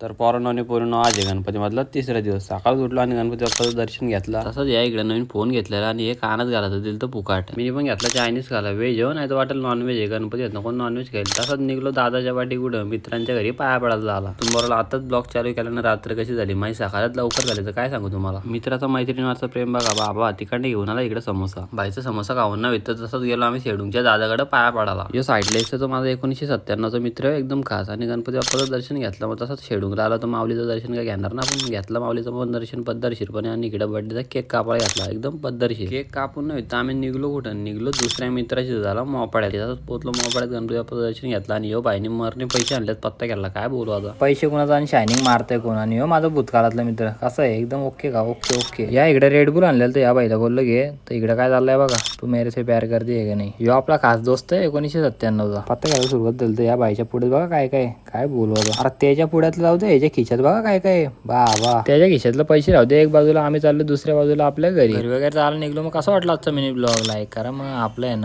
तर पोरांनो आणि पोरींनो आज आहे गणपती मधला तिसरा दिवस. सकाळी उठलो आणि गणपती बाप्पाचं दर्शन घेतला. तसंच या इकडे नवीन फोन घेतलेला आणि हे कानात घालायचं दिलं तर फुकाट. मी पण घेतला चायनीज खाला व्हेज हो नाही तर वाटेल नॉनव्हेज आहे. गणपती येत कोण नॉनव्हेज खाईल? तसंच निघलो दादाच्या वाटी कुठं? मित्रांच्या घरी पाया पडायला झाला. तुम्हाला आताच ब्लॉग चालू केल्यानं रात्र कशी झाली? माझी सकाळात लवकर झाली तर काय सांगू तुम्हाला? मित्राचा मैत्रिणीवरचा प्रेम बघा बाबा तिकडे घेऊन आला इकडे समोसा. बाईचा समोसा खाऊन ना तर तसंच गेलो आम्ही शेडूंगच्या दादाकडे पाया पडाला यो साईडला तो माझा एकोणीसशे सत्त्याण्णवचा मित्र आहे, एकदम खास. आणि गणपती बाप्पाचं दर्शन घेतलं मग तसंच शेडूंगला आला तर माऊलीचं दर्शन काय घेणार ना पण घेतलं माऊलीचं पण दर्शन पद्धतशीरपणे आणि इकडे बर्थडेचा केक कापायला घातला एकदम पद्धतशीर. केक कापून नव्हे तर आम्ही निघलो कुठं? निघलो दुसऱ्या मित्राशी झाला मोपाड्यात. त्याच्यात पोचलो मोपाड्यात गणपती दर्शन घेतलं. आणि यो बाईने मरणे पैसे आणलेत पत्ता केला. काय बोलू आता? पैसे कोणाचा आणि शायनिंग मारतंय कोण? आणि हो माझा भूतकाळातला मित्र. कसं आहे? एकदम ओके का? Okay okay. या इकडे रेड बुल आणलेलं तर या बाईला बोललो घे तर इकडे काय चाललंय बघा? तू मेरे से प्यार करते का नाही? यो आपला खास दोस्त आहे एकोणीसशे सत्त्याण्णवचा. पत्ता घ्यायला सुरुवात झाली तर या बाईच्या पुढे बघा काय काय काय बोलू आता. अरे त्याच्या पुढ्यातलं जाऊ दे याच्या खिशात बघा काय काय बा बा त्याच्या खिशातलं पैसे राहू दे एक बाजूला आम्ही चाललो दुसऱ्या बाजूला आपल्या घरी. घरी वगैरे चालला निघलो मग कसं वाटलं आजचा मिनी ब्लॉग लाईक करा मग आपलं आहे ना.